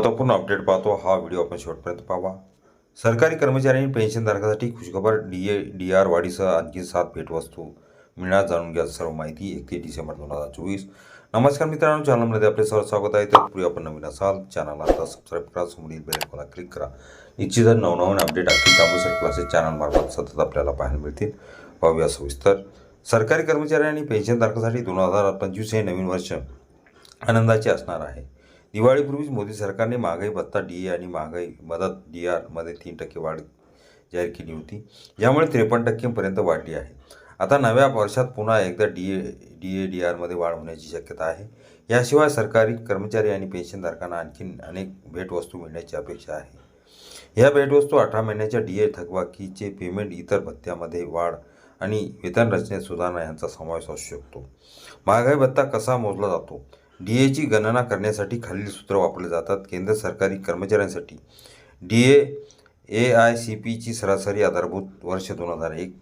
महत्त्वपूर्ण अपडेट पाहतो. हा व्हिडिओ आपण शेवटपर्यंत पाहावा. सरकारी कर्मचारी आणि पेन्शनधारकासाठी खुशखबर डी ए डी आर वाढीसह आणखी सात भेटवस्तू मिळणार जाणून घ्या. सर्व माहिती एकतीस डिसेंबर दोन हजार चोवीस. नमस्कार मित्रांनो चॅनलमध्ये आपले सर्व स्वागत आहे. तत्पूर्वी आपण नवीन असाल चॅनलला आता सबस्क्राईब करा. समोरील बेल आयकॉनला क्लिक करा. निश्चितच नवनवीन अपडेट अखिल कांबोसर क्लासेस चॅनलमार्फत सतत आपल्याला पाहायला मिळतील. पाहूया सविस्तर. सरकारी कर्मचारी आणि पेन्शनधारकासाठी दोन हजार पंचवीस हे नवीन वर्ष आनंदाचे असणार आहे. दिवाळीपूर्वीच मोदी सरकारने महागाई भत्ता डी ए आणि महागाई मदत डी आरमध्ये तीन टक्के वाढ जाहीर केली होती. यामुळे त्रेपन्न टक्केपर्यंत वाढली आहे. आता नव्या वर्षात पुन्हा एकदा D A D A D आरमध्ये वाढ होण्याची शक्यता आहे. याशिवाय सरकारी कर्मचारी आणि पेन्शनधारकांना आणखी अनेक भेटवस्तू मिळण्याची अपेक्षा आहे. या भेटवस्तू अठरा महिन्याच्या डी ए थकबाकीचे पेमेंट इतर भत्त्यामध्ये वाढ आणि वेतन रचनेत सुधारणा यांचा समावेश असू शकतो. महागाई भत्ता कसा मोजला जातो? डी एची गणना करण्यासाठी खालील सूत्र वापरले जातात. केंद्र सरकारी कर्मचाऱ्यांसाठी. D A A I C पीची सरासरी आधारभूत वर्ष दोन हजार एक.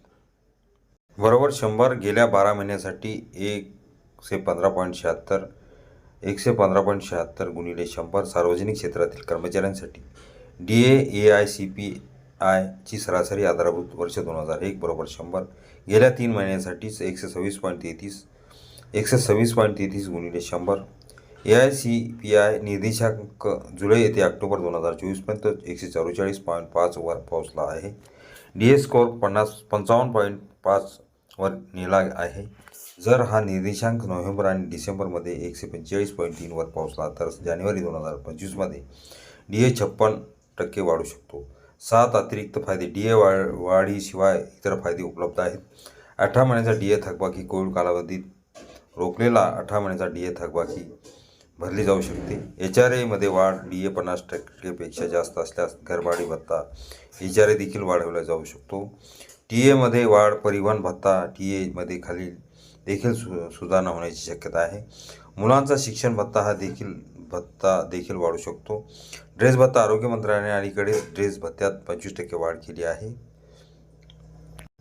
बरोबर शंभर गेल्या बारा महिन्यासाठी एकशे पंधरा पॉईंट शहात्तर एकशे पंधरा पॉईंट शहात्तर गुणिले शंभर सार्वजनिक क्षेत्रातील कर्मचाऱ्यांसाठी. D A A I C P आयची सरासरी आधारभूत वर्ष दोन हजार एक बरोबर शंभर. गेल्या तीन महिन्यांसाठीच एकशे सव्वीस पॉईंट तेहतीस एकशे सव्वीस पॉईंट तेहतीस गुणिले शंभर. A I C P I निर्देशांक जुलै येथे ऑक्टोबर दोन हजार चोवीसपर्यंत एकशे चौवेचाळीस पॉईंट पाचवर पोहोचला आहे. डी ए स्कोअर पन्नास पंचावन्न पॉईंट पाचवर नेला आहे. जर हा निर्देशांक नोव्हेंबर आणि डिसेंबरमध्ये एकशे पंचेचाळीस पॉईंट तीनवर पोहोचला तर जानेवारी दोन हजार पंचवीसमध्ये डी ए छप्पन टक्के वाढू शकतो. सात अतिरिक्त फायदे डी ए वा वाढीशिवाय इतर फायदे उपलब्ध आहेत. अठरा महिन्याचा डी ए थकबाकी कोविड कालावधीत रोखलेला अठरा महिन्याचा डी ए थकबाकी भरली जाऊ शकते. एच आर एमध्ये वाढ डी ए पन्नास टक्केपेक्षा जास्त असल्यास घरभाडी भत्ता एच आर ए देखील वाढवला जाऊ शकतो. टी एमध्ये वाढ परिवहन भत्ता टी एमध्ये खालील देखील सु सुधारणा होण्याची शक्यता आहे. मुलांचा शिक्षण भत्ता हा देखील भत्ता देखील वाढू शकतो. ड्रेस भत्ता आरोग्य मंत्रालयाने अलीकडे ड्रेस भत्त्यात पंचवीस टक्के वाढ केली आहे.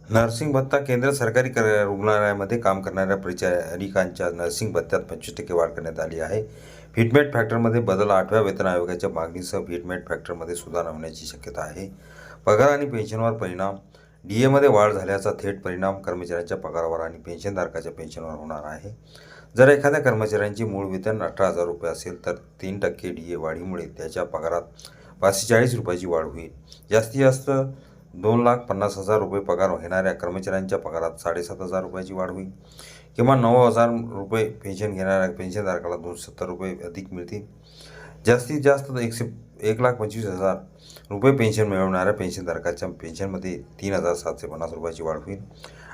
नर्सिंग भत्ता केंद्र सरकारी रुग्णालयामध्ये काम करणाऱ्या परिचारिकांच्या नर्सिंग भत्त्यात पंचवीस टक्के वाढ करण्यात आली आहे. फिटमेट फॅक्टरमध्ये बदल आठव्या वेतन आयोगाच्या मागणीसह फिटमेट फॅक्टरमध्ये सुधारणा होण्याची शक्यता आहे. पगार आणि पेन्शनवर परिणाम. डी एमध्ये वाढ झाल्याचा थेट परिणाम कर्मचाऱ्यांच्या पगारावर आणि पेन्शनधारकाच्या पेन्शनवर होणार आहे. जर एखाद्या कर्मचाऱ्यांचे मूळ वेतन अठरा हजार रुपये असेल तर तीन टक्के डी ए वाढीमुळे त्याच्या पगारात पाचशे चाळीस रुपयाची वाढ होईल. जास्तीत जास्त दोन लाख पन्नास हजार रुपये पगार घेणाऱ्या कर्मचाऱ्यांच्या पगारात साडेसात हजार रुपयाची वाढ होईल. किमान नऊ हजार रुपये पेन्शन घेणाऱ्या पेन्शनधारकाला दोनशे सत्तर रुपये अधिक मिळतील. जास्तीत जास्त एकशे एक लाख पंचवीस हजार रुपये पेन्शन मिळवणाऱ्या पेन्शनधारकाच्या पेन्शनमध्ये तीन हजार सातशे पन्नास रुपयाची वाढ होईल.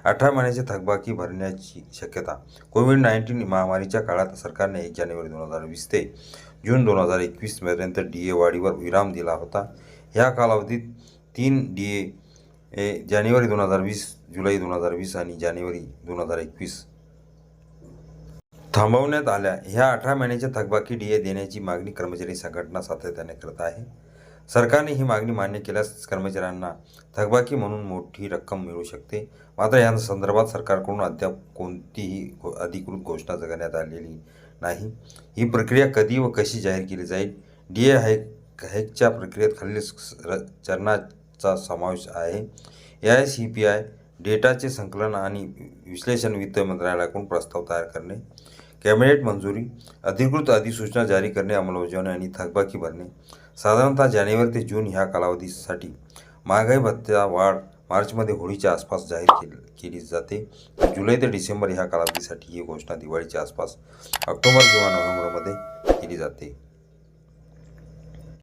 अठरा महिन्याची थकबाकी भरण्याची शक्यता. कोविड नाईन्टीन महामारीच्या काळात सरकारने एक जानेवारी दोन हजार वीस ते जून दोन हजार एकवीसपर्यंत डी ए वाढीवर विराम दिला होता. ह्या कालावधीत तीन डी ए ए जानेवारी दोन हजार वीस जुलै दोन हजार वीस आणि जानेवारी दोन हजार एकवीस. थांबवण्यात आल्या. ह्या अठरा महिन्याच्या थकबाकी डी ए देण्याची मागणी कर्मचारी संघटना सातत्याने करत आहे. सरकारने ही मागणी मान्य केल्यास कर्मचाऱ्यांना थकबाकी म्हणून मोठी रक्कम मिळू शकते. मात्र या संदर्भात सरकारकडून अद्याप कोणतीही अधिकृत घोषणा करण्यात आलेली नाही. ही प्रक्रिया कधी व कशी जाहीर केली जाईल? डी ए हायक हायकच्या प्रक्रियेत खालील चरणा चा समावेश आहे. A I C P I डेटाचे संकलन आणि विश्लेषण वित्त मंत्रालयाकडून प्रस्ताव तयार करणे कॅबिनेट मंजुरी अधिकृत अधिसूचना जारी करणे अंमलबजावणी आणि थकबाकी भरणे. साधारणतः जानेवारी ते जून ह्या कालावधीसाठी महागाई भत्ता वाढ मार्चमध्ये होळीच्या आसपास जाहीर केली केली जाते. तर जुलै ते डिसेंबर ह्या कालावधीसाठी ही घोषणा दिवाळीच्या आसपास ऑक्टोबर किंवा नोव्हेंबरमध्ये केली जाते.